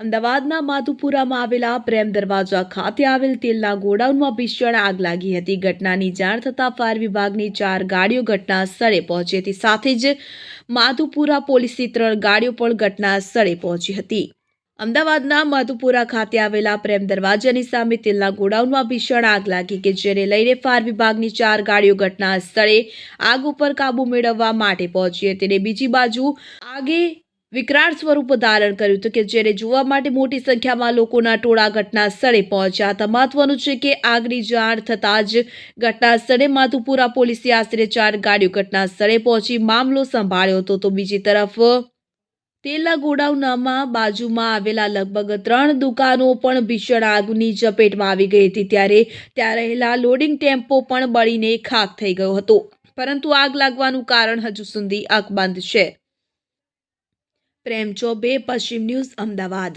અમદાવાદના માધુપુરામાં આવેલા પ્રેમ દરવાજા ખાતે આવેલ તેલના ગોડાઉનમાં ભીષણ આગ લાગી હતી. ઘટનાની જાણ થતાં ફાયર વિભાગની ચાર ગાડીઓ ઘટના સ્થળે પહોંચી હતી. સાથે જ માધુપુરા પોલીસની ત્રણ ગાડીઓ પણ ઘટના સ્થળે પહોંચી હતી. અમદાવાદના માધુપુરા ખાતે આવેલા પ્રેમ દરવાજાની સામે તેલના ગોડાઉનમાં ભીષણ આગ લાગી કે જેને લઈને ફાયર વિભાગની ચાર ગાડીઓ ઘટના સ્થળે આગ ઉપર કાબુ મેળવવા માટે પહોંચી હતી. અને બીજી બાજુ આગે વિકરાળ સ્વરૂપ ધારણ કર્યું હતું કે જેને જોવા માટે મોટી સંખ્યામાં લોકોના ટોળા ઘટના સ્થળે પહોંચ્યા હતા. મહત્વનું છે કે આગની જાણ થતાં જ ઘટના સ્થળે માધુપુરા પોલીસે આશરે ચાર ગાડીઓ ઘટના સ્થળે પહોંચી મામલો સંભાળ્યો હતો. તો બીજી તરફ તેલના ગોડાઉનમાં બાજુમાં આવેલા લગભગ ત્રણ દુકાનો પણ ભીષણ આગની ઝપેટમાં આવી ગઈ હતી. ત્યારે ત્યાં રહેલા લોડિંગ ટેમ્પો પણ બળીને ખાખ થઈ ગયો હતો. પરંતુ આગ લાગવાનું કારણ હજુ સુધી અકબંધ છે. પ્રેમ ચોબે પશ્ચિમ ન્યૂઝ અમદાવાદ.